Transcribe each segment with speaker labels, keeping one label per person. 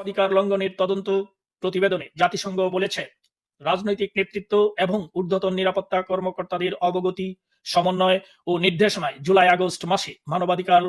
Speaker 1: অধিকার লঙ্ঘনের তদন্ত প্রতিবেদনে জাতিসংঘ বলেছে, রাজনৈতিক নেতৃত্ব এবং ঊর্ধ্বতন নিরাপত্তা কর্মকর্তাদের অবগতি, সমন্বয় ও নির্দেশনায় জুলাই আগস্ট মাসে মানবাধিকার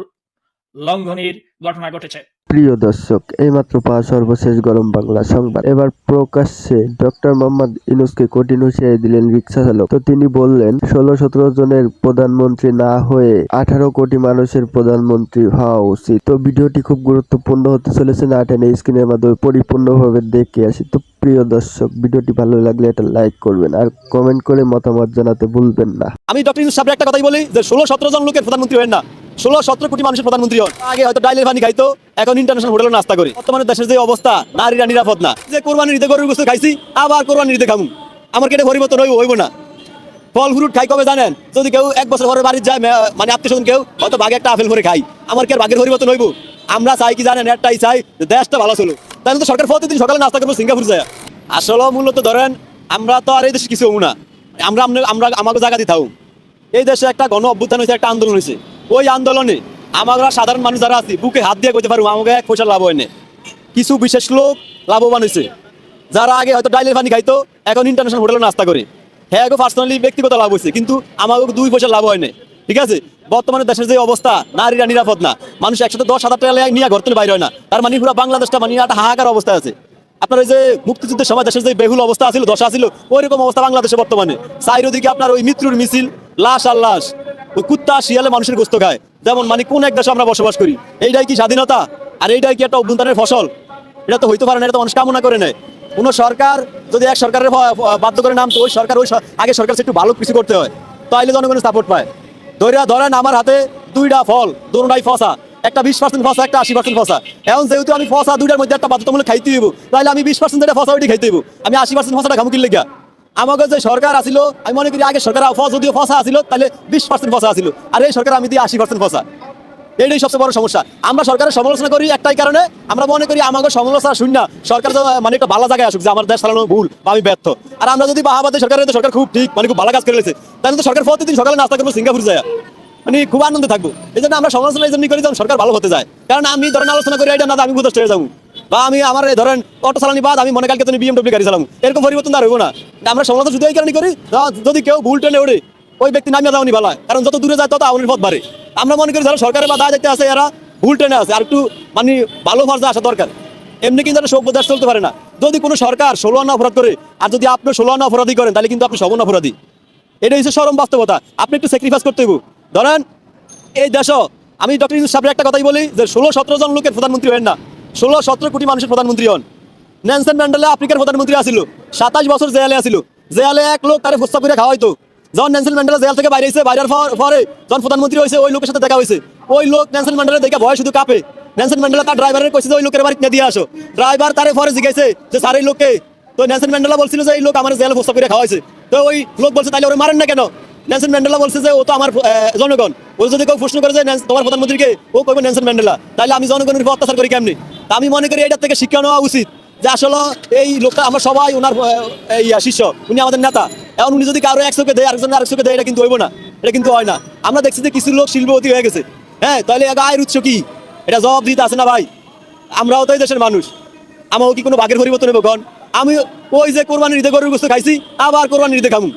Speaker 1: লঙ্ঘনের ঘটনা ঘটেছে।
Speaker 2: প্রিয় দর্শক এইমাত্র পাওয়া সর্বশেষ গরম বাংলা সংবাদ। এবার প্রকাশ্যে ডক্টর মোহাম্মদ ইনুসকে কঠিন হুঁশিয়ারি দিলেন রিক্সা চালক তো তিনি বললেন ষোলো সতেরো জনের প্রধানমন্ত্রী না হয়ে আঠারো কোটি মানুষের প্রধানমন্ত্রী হওয়া উচিত। তো ভিডিওটি খুব গুরুত্বপূর্ণ হতে চলেছে না টেনে স্ক্রিনের মাধ্যমে পরিপূর্ণভাবে দেখে আসি। তো প্রিয় দর্শক ভিডিওটি ভালো লাগলে এটা লাইক করবেন আর কমেন্ট করে মতামত জানাতে ভুলবেন না।
Speaker 3: আমি ডক্টর ইউনুস সাহেবের একটা কথাই বলি যে ষোলো সতেরো জন লোকের প্রধানমন্ত্রী হন না। ষোলো, সতেরো কোটি মানুষের প্রধানমন্ত্রী হন। আগে হয়তো ডাইলের পানি খাইতো, এখন ইন্টারন্যাশনাল হোটেলে নাস্তা করি। বর্তমানে দেশের যে অবস্থা, নারীরা নিরাপদ না। যে কোরবানির ঈদে গরুর গোস্ত খাইছি, আবার কোরবানির ঈদে খামু। আমার কেটে পরিবর্তন হইব হইব না। ফল ফ্রুট খাই কবে জানেন? যদি কেউ এক বছর পরে বাড়ির যায় মানে আত্মীয় স্বজন কেউ, হয়তো বাঘে একটা আপেল করে খাই। আমার কি বাঘের পরিবর্তন হইব? আমরা চাই কি জানেন, একটাই চাই দেশটা ভালো চলুক। তাহলে তো সরকার প্রতিদিন সকালে নাস্তা করব সিঙ্গাপুর যায়। আসলে মূলত ধরেন, আমরা তো আর এই দেশে কিছু হব না। আমরা আমরা আমাকে জায়গা থাকুন এই দেশে একটা গণ অভ্যুত্থান হয়েছে, একটা আন্দোলন হয়েছে। ওই আন্দোলনে আমরা সাধারণ মানুষ যারা আছি, বুকে হাত দিয়ে কইতে পারব আমাকে এক পয়সা লাভ হয় না কিছু বিশেষ লোক লাভবান হয়েছে যারা আগে হয়তো ডাইলের পানি খাইতো, এখন ইন্টারন্যাশনাল হোটেলে নাস্তা করে। হ্যাঁ পার্সোনালি ব্যক্তিগত লাভ হয়েছে কিন্তু আমাকে দুই পয়সা লাভ হয় না ঠিক আছে? বর্তমানে দেশের যে অবস্থা, নারীরা নিরাপদ না। মানুষ একসাথে দশ হাজার টাকা নিয়ে ঘর থেকে বাইরে হয় না। তার মানে পুরো বাংলাদেশটা মানে একটা হাহাকার অবস্থা আছে। আপনার ওই যে মুক্তিযুদ্ধের সময় দেশের যে বেহুল অবস্থা ছিল দশা ছিল ওইরকম অবস্থা বাংলাদেশে বর্তমানে। চারিদিকে আপনার ওই মৃত্যুর মিছিল, লাশ আর লাশ। ওই কুত্তা শিয়ালে মানুষের গোস্ত খায়। যেমন মানে কোন এক দেশে আমরা বসবাস করি। এইটাই কি স্বাধীনতা? আর এইটাই কি একটা অভ্যন্তরের ফসল? এটা তো হইতে পারে না, এটা তো মানুষ কামনা করে নেয়। কোন সরকার যদি এক সরকারের বাধ্য করে নামতো, ওই সরকার ওই আগে সরকার একটু ভালো কিছু করতে হয়। তাইলে জনগণের সাপোর্ট পায়। ধৈর্য ধরেন আমার হাতে দুইটা ফল দুটাই ফসা। একটা বিশ পার্সেন্ট ফসা, একটা আশি পার্সেন্ট ফসা। এখন যেহেতু আমি ফসা দুইটার মধ্যে একটা বাধ্যতামূলক খাইতে হইব তাহলে আমি বিশ পার্সেন্ট ফসা ওইটি খাইতে হইব। আমি আশি পার্সেন্ট ফসাটা খামু কিনলে গিয়া। আমাকে যে সরকার আসিল, আমি মনে করি আগে সরকার যদিও ফসা আসিল, তাহলে বিশ পার্সেন্ট ফসা আসিল। আর এই সরকার আমি দিই আশি পার্সেন্ট ফসা। এটাই সবচেয়ে বড় সমস্যা। আমরা সরকারের সমালোচনা করি একটাই কারণে, আমরা মনে করি আমাকে সমালোচনা শুন না সরকার মানে একটা ভালো জায়গায় আসুক যে আমার দেশ চালানো ভুল বা আমি ব্যর্থ। আর আমরা যদি বাহাবাদে সরকারের তো সরকার খুব ঠিক মানে খুব ভালো কাজ করে লেছে তাহলে তো সরকার প্রতিদিন সকালে নাস্তা করব, সিঙ্গাপুর যায়। মানে খুব আনন্দে থাকব। এই জন্য আমরা সমালোচনা এই জন্য করি যেন সরকার ভালো হতে যায়। কারণ আমি ধরেন আলোচনা করি, এটা না, আমি বুঝতে হয়ে যাব। বা আমি আমার ধরেন অটো চালানি বাদ, আমি মনে কালকে তুমি বিএমডব্লিউ গাড়ি চালাবো এরকম পরিবর্তন আর হইব না। আমরা সমালোচনা শুধু এই করি যদি কেউ ভুল টেনে ওড়ে, ওই ব্যক্তি নামিয়ে যাওনি ভালো কারণ যত দূরে যায় তত আউনের পথ বাড়ে। আমরা মনে করি যারা সরকারের বা দায় দেখতে আছে, এরা ভুল টেনে আছে। আর একটু মানে ভালো ফর্জা আসা দরকার। এমনি কিন্তু সভ্য দেশ চলতে পারে না। যদি কোনো সরকার ষোলো আনা অপরাধ করে, আর যদি আপনি ষোলো আনা অপরাধী করেন, তাহলে কিন্তু আপনি সবন অপরাধী। এটা হচ্ছে চরম বাস্তবতা। আপনি একটু স্যাক্রিফাইস করতে হইব। ধরেন, এই দেশ আমি ডক্টর ইউনুস সাহেবের একটা কথাই বলি যে, ষোলো সতেরো জন লোকের প্রধানমন্ত্রী হন না। ষোলো, সতেরো কোটি মানুষের প্রধানমন্ত্রী হন। নেলসন ম্যান্ডেলা আফ্রিকার প্রধানমন্ত্রী আসিল। সাতাশ বছর জেলে আসিল। জেলে এক লোক তারে প্রস্তাব করে খাওয়াইতো। যখন নেলসন ম্যান্ডেলা জেল থেকে বাইরে এসে বাইরের পর- যখন প্রধানমন্ত্রী হয়েছে, ওই লোকের সাথে দেখা হয়েছে। ওই লোক নেলসন ম্যান্ডেলা দেখে ভয় শুধু কাঁপে। নেলসন ম্যান্ডেলা তার ড্রাইভারের কইছে ওই লোকের বাড়িতে দিয়ে আসো। ড্রাইভার তারে পরে জিজ্ঞাসে যে, স্যার, এই লোককে তো নেলসন ম্যান্ডেলা বলছিল যে, এই লোক আমার জেলে প্রস্তাব করে খাওয়াইছে। তো ওই লোক বলছে, তাইলে ওরে মারেন না কেন? নেলসন ম্যান্ডেলা বলছে যে, ও তো আমার জনগণ। ও যদি কেউ প্রশ্ন করে যে তোমার প্রধানমন্ত্রীকে, ও কইবে নেলসন ম্যান্ডেলা। তাহলে আমি জনগণের উপর অত্যাচার করি কেমনি? আমি মনে করি এটার থেকে শিক্ষা নেওয়া উচিত যে আসলে এই লোকটা, আমরা সবাই ওনার এই শিষ্য, উনি আমাদের নেতা। এখন উনি যদি কারও একশোকে দেয় আরেকজন আরেকশোকে দেয়, এটা কিন্তু হইব না। এটা কিন্তু হয় না। আমরা দেখছি যে কিছু লোক শিল্পপতি হয়ে গেছে। হ্যাঁ তাহলে আয়ের উৎস কি? এটা জবাব দিতে আছে না ভাই? আমরাও তো এই দেশের মানুষ। আমাও কি কোনো ভাগের পরিবর্তন হইব কন? আমি ওই যে কোরবানির ঈদে গরুর গোস্ত খাইছি, আবার কোরবানির ঈদে খামু।